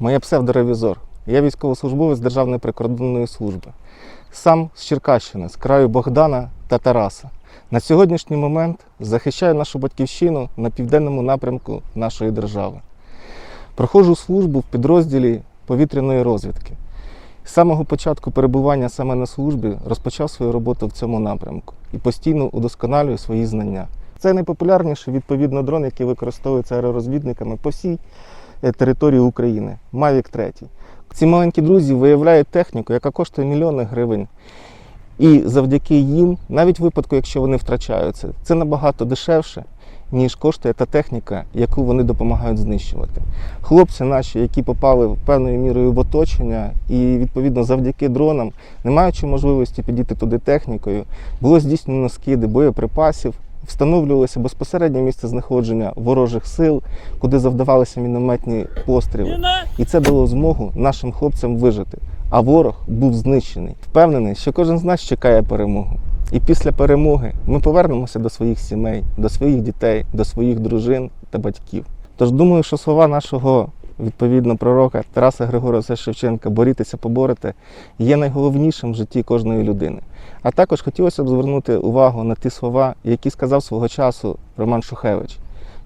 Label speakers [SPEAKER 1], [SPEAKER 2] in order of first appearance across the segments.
[SPEAKER 1] Моє псевдоревізор. Я військовослужбовець Державної прикордонної служби. Сам з Черкащини, з краю Богдана та Тараса. На сьогоднішній момент захищаю нашу батьківщину на південному напрямку нашої держави. Проходжу службу в підрозділі повітряної розвідки. З самого початку перебування саме на службі розпочав свою роботу в цьому напрямку і постійно удосконалюю свої знання. Це найпопулярніший відповідно дрон, який використовується аеророзвідниками по всій території України Mavic 3. Ці маленькі друзі виявляють техніку, яка коштує мільйони гривень. І завдяки їм, навіть в випадку, якщо вони втрачаються, це набагато дешевше, ніж коштує та техніка, яку вони допомагають знищувати. Хлопці наші, які попали певною мірою в оточення, і відповідно завдяки дронам, не маючи можливості підійти туди технікою, було здійснено скиди боєприпасів, встановлювалося безпосереднє місце знаходження ворожих сил, куди завдавалися мінометні постріли. І це дало змогу нашим хлопцям вижити. А ворог був знищений. Впевнений, що кожен з нас чекає перемогу. І після перемоги ми повернемося до своїх сімей, до своїх дітей, до своїх дружин та батьків. Тож думаю, що слова нашого відповідно пророка Тараса Григоровича Шевченка борітися, поборете є найголовнішим в житті кожної людини. А також хотілося б звернути увагу на ті слова, які сказав свого часу Роман Шухевич,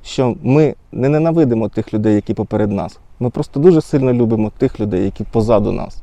[SPEAKER 1] що ми не ненавидимо тих людей, які поперед нас. Ми просто дуже сильно любимо тих людей, які позаду нас.